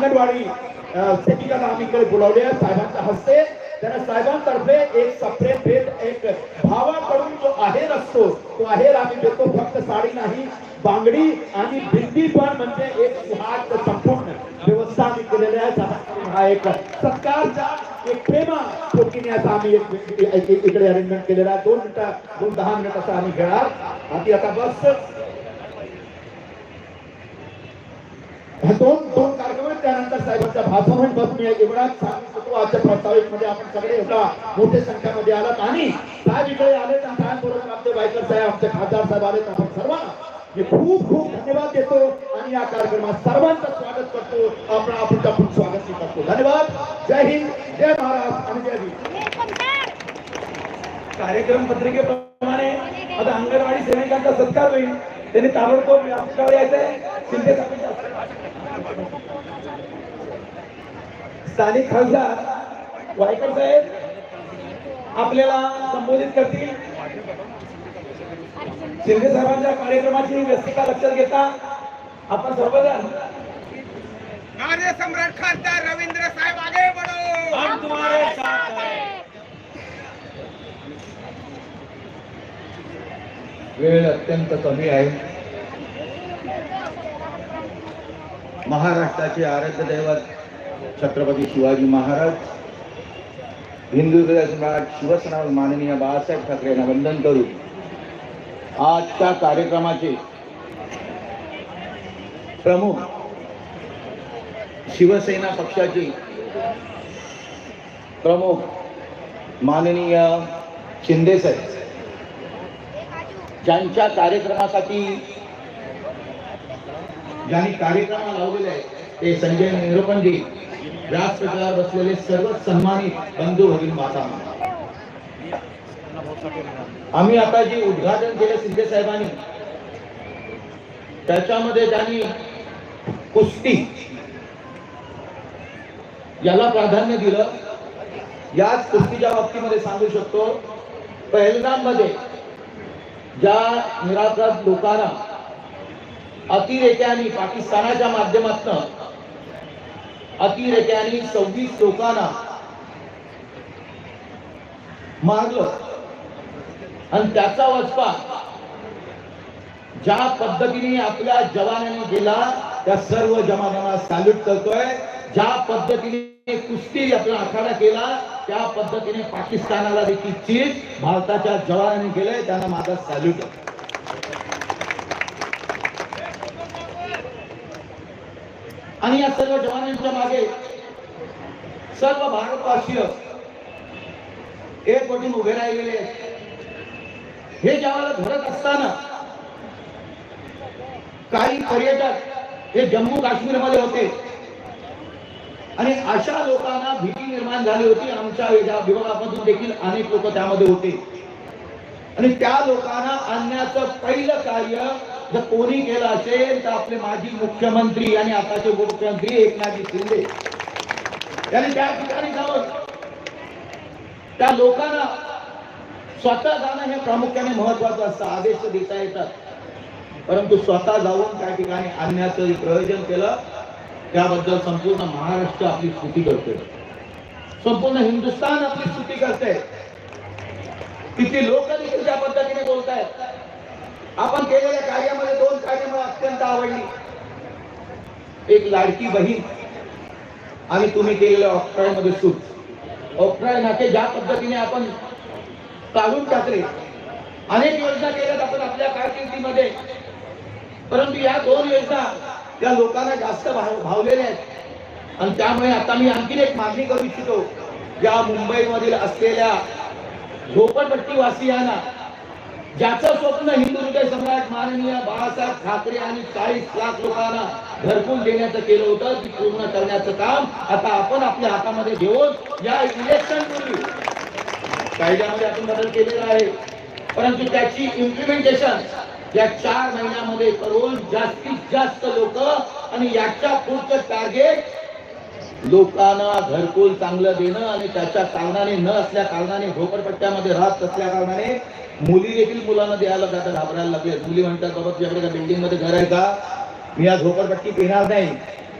अंगणवाडी अ, आम्ही इकडे बोलावले आहे. साहेबांच्या हस्ते त्यांना साहेबांतर्फे एक सप्रेम भेट एक भावाकडून जो आहेर असतो तो आहेर आम्ही देतो. फक्त साडी नाही बांगडी आणि बिंदी पण म्हणजे एक सुहाग संपूर्ण व्यवस्था आम्ही केलेली आहे. हा एक सत्कारचा एक प्रेमा पोटीने आम्ही एक इकडे अरेंजमेंट केलेला आहे. दोन मिनिटं दोन दहा मिनिट असा आम्ही घेणार. आधी आता बस. दोन दोन कार्यक्रम त्यानंतर साहेबांच्या भाषण होईल बस मी एवढाच सांगू आजच्या प्रास्ताविकमध्ये आपण सगळे एवढा मोठ्या संख्येमध्ये आलात. आणि साहेब इकडे आले तर साहेबबरोबर आमचे बायकर साहेब आमचे खासदार साहेब आले आपण सर्वांना मी खूप खूप धन्यवाद देतो. आणि या कार्यक्रमात सर्वांचं स्वागत करतो. आपण आपण आपण स्वागत करतो. धन्यवाद. जय हिंद जय महाराज आणि जय हिंद कार्यक्रम पत्रिकेप्रमाणे आता अंगणवाडी सेविकांचा सत्कार होईल. त्यांनी ताबडतोब व्यासपीठावर यायचंय. शिंदे साहेबांच्या स्थानिक खासदार वायकर साहेब आपल्याला संबोधित करतील. शिंदे साहेबांच्या कार्यक्रमाची व्यवस्थिता लक्षात घेता आपण सर्वजण कार्य सम्राट खासदार रवींद्र साहेब आगे बढ़ो हम तुम्हारे साथ हैं। वेळ अत्यंत कमी आहे. महाराष्ट्राचे आराध्य दैवत छत्रपती शिवाजी महाराज हिंदू सम्राट शिवसेना माननीय बाळासाहेब ठाकरे यांना वंदन करू. आजच्या कार्यक्रमाचे प्रमुख शिवसेना पक्षाचे प्रमुख माननीय शिंदे साहेब. ज्यांच्या कार्यक्रमासाठी ज्यांनी कार्यक्रमा लावलेले ते संजय निरुपंजी व्यासपीठावर बसलेले सर्व सन्मानित बंधू भगिनी माता आम्ही आता जे उद्घाटन केलं शिंदे साहेबांनी त्याच्यामध्ये त्यांनी कुस्ती याला प्राधान्य दिलं याच कुस्तीच्या बाबतीमध्ये सांगू शकतो पहिलगाममध्ये ज्या निराधार लोकांना अतिरेक्यांनी पाकिस्तानाच्या माध्यमातून अतिरेक्यांनी सव्वीस लोकांना मारलं. आणि त्याचा वचपा ज्या पद्धतीने आपल्या जवानांनी केला त्या सर्व जवानांना सॅल्यूट करतोय. ज्या पद्धतीने कुस्ती आपला आखाडा केला त्या पद्धतीने पाकिस्तानाला देखील चीज भारताच्या जवानांनी केलंय त्यांना माझा सॅल्यूट आणि या सर्व जवानांच्या मागे सर्व भारतवासीय एक वटून उभे राहिलेले हे जेव्हा घडत असताना काही पर्यटक हे जम्मू काश्मीरमध्ये होते. आणि अशा लोकांना भीती निर्माण झाली होती. आमच्या या विभागामधून देखील अनेक लोक त्यामध्ये होते. आणि त्या लोकांना आणण्याचं पहिलं कार्य जर कोणी केलं असेल तर आपले माजी मुख्यमंत्री आणि आताचे उपमुख्यमंत्री एकनाथजी शिंदे. यांनी त्या ठिकाणी जाऊन त्या लोकांना स्वतः जाणं हे प्रामुख्याने महत्वाचं असतं. आदेश देता येतात. परंतु स्वतः जाऊन त्या ठिकाणी आणण्याचं प्रयोजन केलं त्याबद्दल संपूर्ण महाराष्ट्र आपली स्तुती करते संपूर्ण हिंदुस्थान आपली स्तुती करते तिथे लोक देखील त्या पद्धतीने बोलतायत. केलेल्या कार्यामध्ये दोन कार्य मला अत्यंत आवडली. एक लाडकी बहीण आणि तुम्ही केलेल्या ऑक्ट्रायमध्ये सूट ऑक्ट्रॉय नाते ज्या पद्धतीने आपण काढून टाकले अनेक योजना केल्यात आपण आपल्या कारकिर्दीमध्ये. परंतु या दोन योजना या लोकांना जास्त भाव भावलेल्या आहेत. आणि त्यामुळे आता मी आणखीन एक मागणी करू इच्छितो. या मुंबईमधील असलेल्या झोपडपट्टीवासियांना ज्याचं स्वप्न हिंदू हृदय सम्राट माननीय बाळासाहेब ठाकरे आणि चाळीस लाख लोकांना घरकुल देण्याचं केलं होतं ती पूर्ण करण्याचं काम आता आपण आपल्या हातामध्ये घेऊन या इलेक्शन पूर्वी कायद्यामध्ये आपण बदल केलेला आहे. परंतु त्याची इम्प्लिमेंटेशन या चार महिन्यामध्ये करून जास्तीत जास्त लोक आणि याच्या पुढचं टार्गेट लोकांना घरकुल चांगलं देणं आणि त्याच्या कारणाने न असल्या कारणाने झोपडपट्ट्यामध्ये राहत असल्या कारणाने मुली देखील मुलांना द्यायला जातात घाबरायला लागले मुली म्हणतात बाबा तुझ्याकडे बिल्डिंगमध्ये घर आहे का? मी आज झोपडपट्टी पिणार नाही.